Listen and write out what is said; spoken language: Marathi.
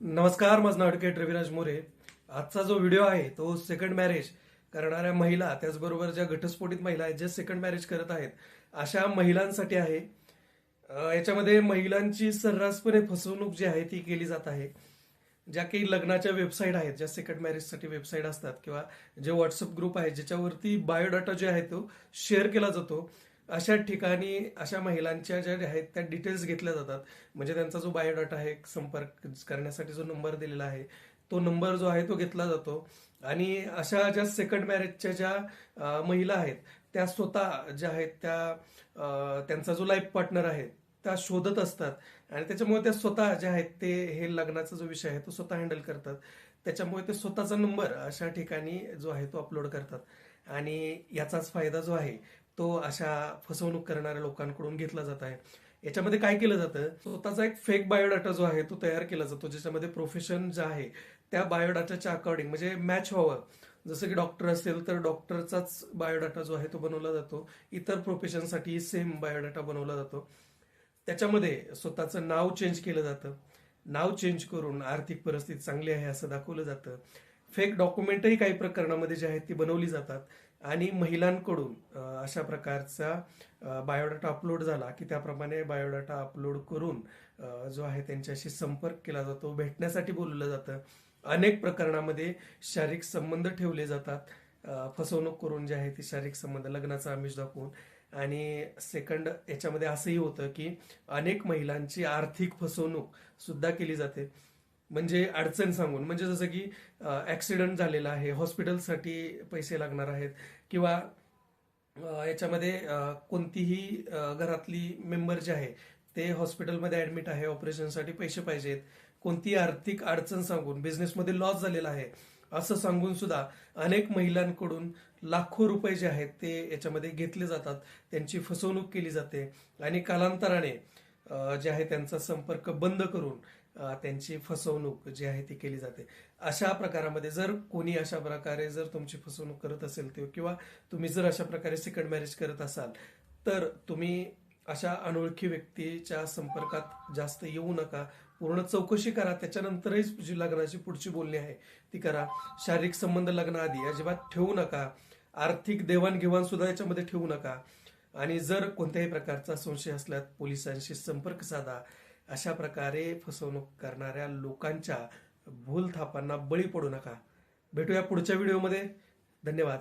नमस्कार माझं नाव ॲडव्होकेट रविराज मोरे. आजचा जो व्हिडिओ आहे तो सेकंड मॅरेज करणाऱ्या महिला त्याचबरोबर ज्या घटस्फोटित महिला आहेत ज्या सेकंड मॅरेज करत आहेत अशा महिलांसाठी आहे. याच्यामध्ये महिलांची सर्रासपणे फसवणूक जी आहे ती केली जात आहे. ज्या काही लग्नाच्या वेबसाईट आहेत ज्या सेकंड मॅरेजसाठी वेबसाईट असतात किंवा जे व्हॉट्सअप ग्रुप आहेत ज्याच्यावरती बायोडाटा जे आहे तो शेअर केला जातो. अशा ठिकाणी अशा महिलांच्या ज्या आहेत त्या डिटेल्स घेतल्या जातात. म्हणजे त्यांचा जो बायोडाटा आहे संपर्क करण्यासाठी जो नंबर दिलेला आहे तो नंबर जो आहे तो घेतला जातो. आणि अशा ज्या सेकंड मॅरेजच्या ज्या महिला आहेत त्या स्वतः ज्या आहेत त्या त्यांचा जो लाईफ पार्टनर आहे त्या शोधत असतात. आणि त्याच्यामुळे त्या स्वतः ज्या आहेत ते हे लग्नाचा जो विषय आहे तो स्वतः हँडल करतात. त्याच्यामुळे ते स्वतःचा नंबर अशा ठिकाणी जो आहे तो अपलोड करतात. आणि याचाच फायदा जो आहे तो अशा फसवणूक करणाऱ्या लोकांकडून घेतला जात आहे. याच्यामध्ये काय केलं जातं? स्वतःचा एक फेक बायोडाटा जो आहे तो तयार केला जातो ज्याच्यामध्ये प्रोफेशन जे आहे त्या बायोडाटाच्या अकॉर्डिंग म्हणजे मॅच व्हावं. जसं की डॉक्टर असेल तर डॉक्टरचाच बायोडाटा जो आहे तो बनवला जातो. इतर प्रोफेशनसाठी सेम बायोडाटा बनवला जातो. त्याच्यामध्ये स्वतःचं नाव चेंज केलं जातं. नाव चेंज करून आर्थिक परिस्थिती चांगली आहे असं दाखवलं जातं. फेक डॉक्युमेंटही काही प्रकरणामध्ये जे आहेत ती बनवली जातात. आणि महिलांकडून अशा प्रकारचा बायोडाटा अपलोड झाला की त्याप्रमाणे बायोडाटा अपलोड करून जो आहे त्यांच्याशी संपर्क केला जातो भेटण्यासाठी बोलवलं जातं. अनेक प्रकरणामध्ये शारीरिक संबंध ठेवले जातात. फसवणूक करून जे आहे ती शारीरिक संबंध लग्नाचा आमिष दाखवून. आणि सेकंड याच्यामध्ये असंही होतं की अनेक महिलांची आर्थिक फसवणूक सुद्धा केली जाते. म्हणजे अडचण सांगून म्हणजे जसं की ऍक्सिडेंट झालेला आहे हॉस्पिटलसाठी पैसे लागणार आहेत किंवा याच्यामध्ये कोणतीही घरातली मेंबर जे आहे ते हॉस्पिटलमध्ये ऍडमिट आहे ऑपरेशनसाठी पैसे पाहिजेत. कोणती आर्थिक अडचण सांगून बिझनेसमध्ये लॉस झालेला आहे असं सांगून सुद्धा अनेक महिलांकडून लाखो रुपये जे आहेत ते याच्यामध्ये घेतले जातात. त्यांची फसवणूक केली जाते आणि कालांतराने जे आहे त्यांचा संपर्क बंद करून त्यांची फसवणूक जी आहे ती केली जाते. अशा प्रकारामध्ये जर कोणी अशा प्रकारे जर तुमची फसवणूक करत असेल ते किंवा तुम्ही जर अशा प्रकारे सेकंड मॅरेज करत असाल तर तुम्ही अशा अनोळखी व्यक्तीच्या संपर्कात जास्त येऊ नका. पूर्ण चौकशी करा. त्याच्यानंतरही तुझी लग्नाची पुढची बोलणी आहे ती करा. शारीरिक संबंध लग्नाआधी अजिबात ठेवू नका. आर्थिक देवाणघेवाण सुद्धा याच्यामध्ये ठेवू नका. आणि जर कोणत्याही प्रकारचा संशय असल्यास पोलिसांशी संपर्क साधा. अशा प्रकारे फसवणूक करणाऱ्या लोकांच्या भूलथापांना बळी पडू नका. भेटूया पुढच्या व्हिडिओमध्ये धन्यवाद.